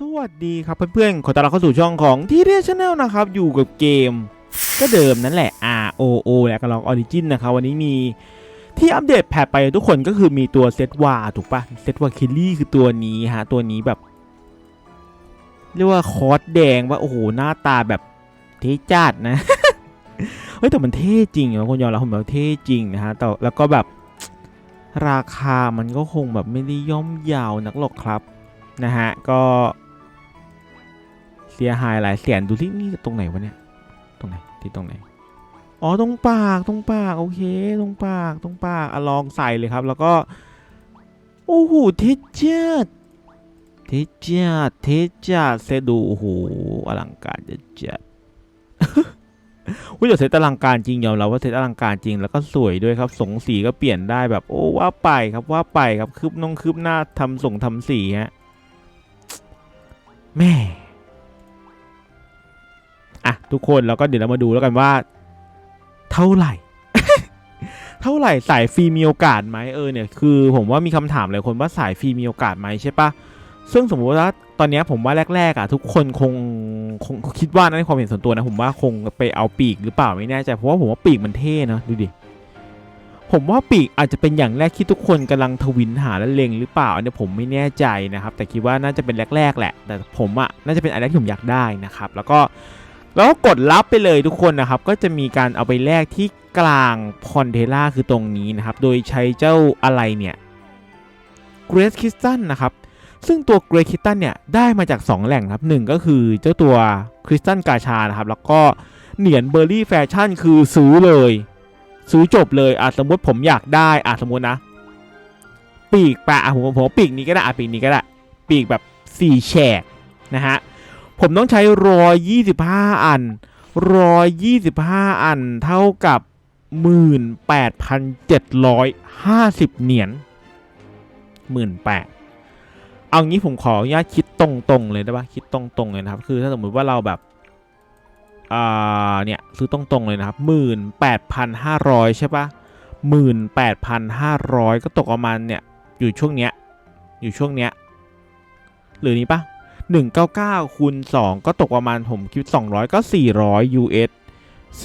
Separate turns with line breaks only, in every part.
สวัสดีครับเพื่อนๆ ขอต้อนรับเข้าสู่ช่องของที่เรียชแนลนะครับ อยู่กับเกม ก็เดิมนั่นแหละ R O O และก็ลองออริจินนะครับ วันนี้มีที่อัปเดตแพทไปทุกคนก็คือมีตัวเซตวาถูกปะเซตวาคิลลี่คือตัวนี้ฮะ ตัวนี้แบบ เรียกว่าคอสแดงว่า โอ้โห หน้าตาแบบเท่จัดนะ เฮ้ย แต่มันเท่จริงนะคนยอมรับผมแบบเท่จริงนะฮะแต่แล้วก็แบบราคามันก็คงแบบไม่ได้ย่อมยาวนักหรอกครับนะฮะก็ เสียหายหลายแสนดูที่นี่ตรงไหนวะเนี่ย ตรงไหนที่ตรงไหน อ๋อตรงปากตรงปากโอเค ตรงปากตรงปากอลองใส่เลยครับ แล้วก็โอ้โหเทเจัดเทเจัดเทเจัดเซดูโอ้โหอลังการจัดจัดอุ้ยแต่เซตอลังการจริงยอมรับว่าเซตอลังการจริงแล้วก็สวยด้วยครับสงสีก็เปลี่ยนได้แบบโอ้ว่าไปครับว่าไปครับคืบน้องคืบหน้าทำส่งทำสีฮะแม่ อะทุกคนแล้วก็เดี๋ยวเรามาดูแล้วกันว่า เท่าไหร่ เท่าไหร่สายฟรีมีโอกาสไหมเออเนี่ยคือผมว่ามีคำถามหลายคนว่าสายฟรีมีโอกาสไหมใช่ปะซึ่งสมมติว่าตอนนี้ผมว่าแรกๆอะทุกคนคงคงคิดว่านะในความเห็นส่วนตัวนะผมว่าคงไปเอาปีกหรือเปล่าไม่แน่ใจเพราะว่าผมว่าปีกมันเท่นะดูดิผมว่าปีกอาจจะเป็นอย่างแรกที่ทุกคนกำลังทวินหาและเล็งหรือเปล่าอันนี้ผมไม่แน่ใจนะครับ แต่คิดว่าน่าจะเป็นแรกๆแหละ แต่ผมอะน่าจะเป็นอันแรกที่ผมอยากได้นะครับ แล้วก็ แล้วก็กดรับไปเลยทุกคนนะครับ ก็จะมีการเอาไปแลกที่กลางพอนเทล่าคือตรงนี้นะครับ โดยใช้เจ้าอะไรเนี่ยเกรสคิสตันนะครับ ซึ่งตัวเกรคิสตันเนี่ยได้มาจาก 2 แหล่งครับหนึ่งก็คือเจ้าตัวคริสตันกาชานะครับ แล้วก็เหรียญเบอร์รี่แฟชั่นคือซื้อเลย ซื้อจบเลยอะสมมติผมอยากได้อะสมมตินะ ปีกปะอะผมผมปีกนี้ก็ได้อะปีกนี้ก็ได้ ปีกแบบ4แฉกนะฮะ ผมต้องใช้125อัน125อันเท่ากับ18,750เหรียญ18,000เอางี้ผมขออนุญาตคิดตรงๆเลยได้ปะคิดตรงๆเลยนะครับ คือถ้าสมมติว่าเราแบบอ่าเนี่ยซื้อตรงๆเลยนะครับหมื่นแปดพันห้าร้อยใช่ปะหมื่นแปดพันห้าร้อยก็ตกประมาณเนี่ยอยู่ช่วงเนี้ยอยู่ช่วงเนี้ยหรือนี้ปะ หนึ่งเก้าเก้าคูณสองก็ตกประมาณผมคิดสองร้อยก็สี่ร้อย US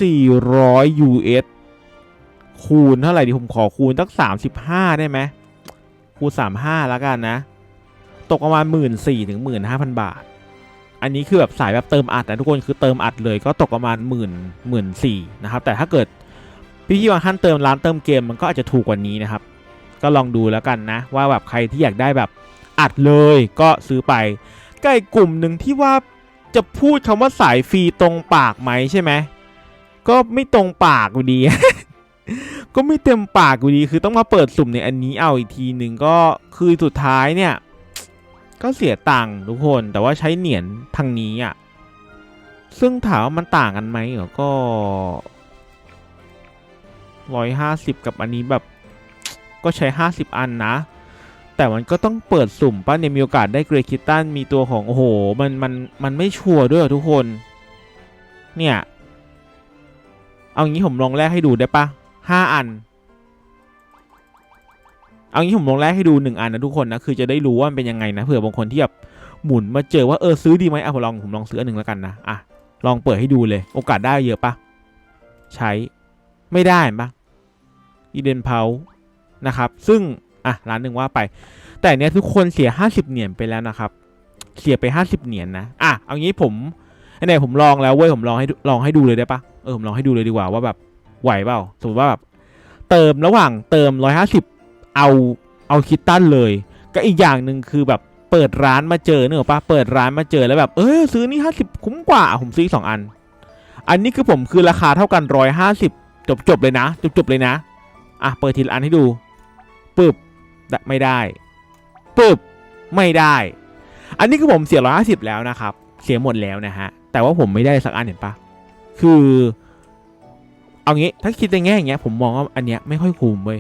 สี่ร้อย US คูณเท่าไหร่ดีผมขอคูณตั้งสามสิบห้าได้ไหมคูณสามห้าแล้วกันนะ ตกประมาณหมื่นสี่ถึงหมื่นห้าพันบาท อันนี้คือแบบสายแบบเติมอัดนะทุกคนคือเติมอัดเลยก็ตกประมาณหมื่นหมื่นสี่นะครับ แต่ถ้าเกิดพี่พี่บางท่านเติมร้านเติมเกมมันก็อาจจะถูกกว่านี้นะครับ ก็ลองดูแล้วกันนะ ว่าแบบใครที่อยากได้แบบอัดเลยก็ซื้อไป ใกล้กลุ่มหนึ่งที่ว่าจะพูดคำว่าสายฟรีตรงปากไหมใช่ไหมก็ไม่ตรงปากอยู่ดี ก็ไม่เต็มปากอยู่ดีคือต้องมาเปิดสุ่มในอันนี้เอาอีกทีหนึ่งก็คือสุดท้ายเนี่ย ก็เสียตังค์ทุกคนแต่ว่าใช้เหรียญทางนี้อะซึ่งถามว่ามันต่างกันไหมเหรอก็ร้อยห้าสิบกับอันนี้แบบ ก็ใช้ห้าสิบอันนะ แต่มันก็ต้องเปิดสุ่มป้าเนี่ยมีโอกาสได้เกรคิตันมีตัวของโอ้โหมันมันมันไม่ชัวร์ด้วยหรอทุกคน เนี่ย เอางี้ผมลองแรกให้ดูได้ปะห้าอัน เอางี้ผมลองแรกให้ดูหนึ่งอันนะทุกคนนะคือจะได้รู้ว่ามันเป็นยังไงนะเผื่อบางคนที่แบบหมุนมาเจอว่าเออซื้อดีไหมอะผมลองผมลองซื้ออันหนึ่งแล้วกันนะอะลองเปิดให้ดูเลย โอกาสได้เยอะปะใช้ไม่ได้ปะอีเดนเพานะครับ ซึ่ง อะร้านหนึ่งว่าไป แต่เนี้ยทุกคนเสีย 50 เหรียญไปแล้วนะครับ เสียไป 50 เหรียญนะอะเอางี้ผมอันไหนผมลองแล้วเว้ยผมลองให้ลองให้ดูเลยได้ปะเออผมลองให้ดูเลยดีกว่าว่าแบบไหวเปล่าสมมติว่าแบบเติมระหว่างเติม 150 เอาเอาคิตตันเลย ก็อีกอย่างหนึ่งคือแบบเปิดร้านมาเจอเนอะปะเปิดร้านมาเจอแล้วแบบเออซื้อนี่ห้าสิบคุ้มกว่าผมซื้อสองอัน อันนี้คือผมคือราคาเท่ากันร้อยห้าสิบจบจบเลยนะ จบจบเลยนะ อะ เปิดทีละอันให้ดูปึ๊บ ไม่ได้ปึ๊บไม่ได้ อันนี้คือผมเสียร้อยห้าสิบแล้วนะครับ เสียหมดแล้วนะฮะ แต่ว่าผมไม่ได้สักอันเห็นปะคือ เอางี้ถ้าคิดในแง่อย่างเงี้ย ผมมองว่าอันเนี้ยไม่ค่อยคุ้มเว้ย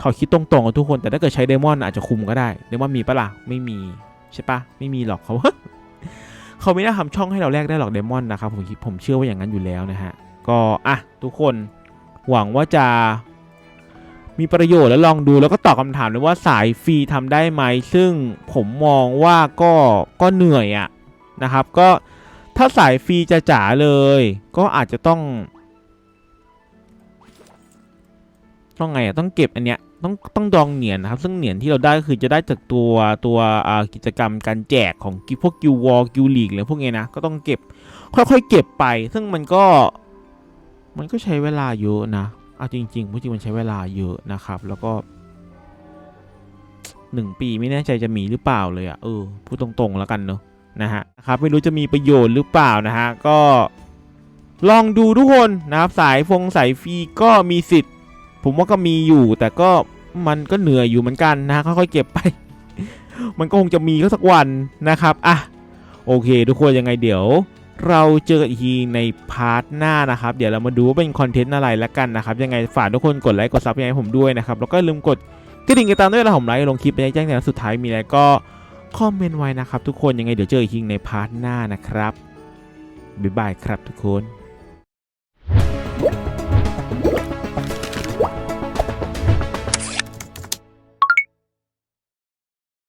เขาคิดตรงๆกับทุกคนแต่ถ้าเกิดใช้เดมอนอาจจะคุมก็ได้เดมอนมีปะล่ะไม่มีใช่ปะไม่มีหรอกเขาเขาไม่น่าทำช่องให้เราแลกได้หรอกเดมอนนะครับผมคิดผมเชื่อว่าอย่างนั้นอยู่แล้วนะฮะ ก็อะทุกคนหวังว่าจะ มีประโยชน์แล้วลองดูแล้วก็ตอบคำถามเลยว่าสายฟรีทำได้ไหม ซึ่งผมมองว่าก็ก็เหนื่อยอะนะครับ ก็ถ้าสายฟรีจะจ๋าเลย ก็อาจจะต้อง ต้องไงอะต้องเก็บอันเนี้ยต้องต้องดองเหรียญนะครับ ซึ่งเหรียญที่เราได้ก็คือจะได้จากตัวตัวกิจกรรมการแจกของกิพวกกิววอลกิวลีกหรือพวกนี้นะก็ต้องเก็บค่อยๆเก็บไป ซึ่งมันก็ มันก็ใช้เวลาเยอะนะ เอาจริงๆพูดจริงมันใช้เวลาเยอะนะครับ แล้วก็หนึ่งปีไม่แน่ใจจะมีหรือเปล่าเลยอะ่ะเออพูดตรงๆแล้วกันเนอะนะฮะนะครับไม่รู้จะมีประโยชน์หรือเปล่านะฮะก็ลองดูทุกคนนะครับสายฟงสายฟรีก็มีสิทธิ์ ผมว่าก็มีอยู่ แต่ก็มันก็เหนื่อยอยู่เหมือนกันนะฮะค่อยๆเก็บไป มันก็คงจะมีก็สักวันนะครับอะโอเค ทุกคนยังไงเดี๋ยว เราเจอกันอีกทีในพาร์ทหน้านะครับ เดี๋ยวเรามาดูว่าเป็นคอนเทนต์อะไรแล้วกันนะครับ ยังไงฝากทุกคนกดไลค์กดซับยังไงผมด้วยนะครับ แล้วก็อย่าลืมกดกระดิ่งติดตามด้วยนะผมไลค์ลงคลิปไปแจ้งเตือนสุดท้ายมีอะไรก็คอมเมนต์ไว้นะครับ ทุกคนยังไงเดี๋ยวเจออีกทีในพาร์ทหน้านะครับบ๊ายบายครับทุกคน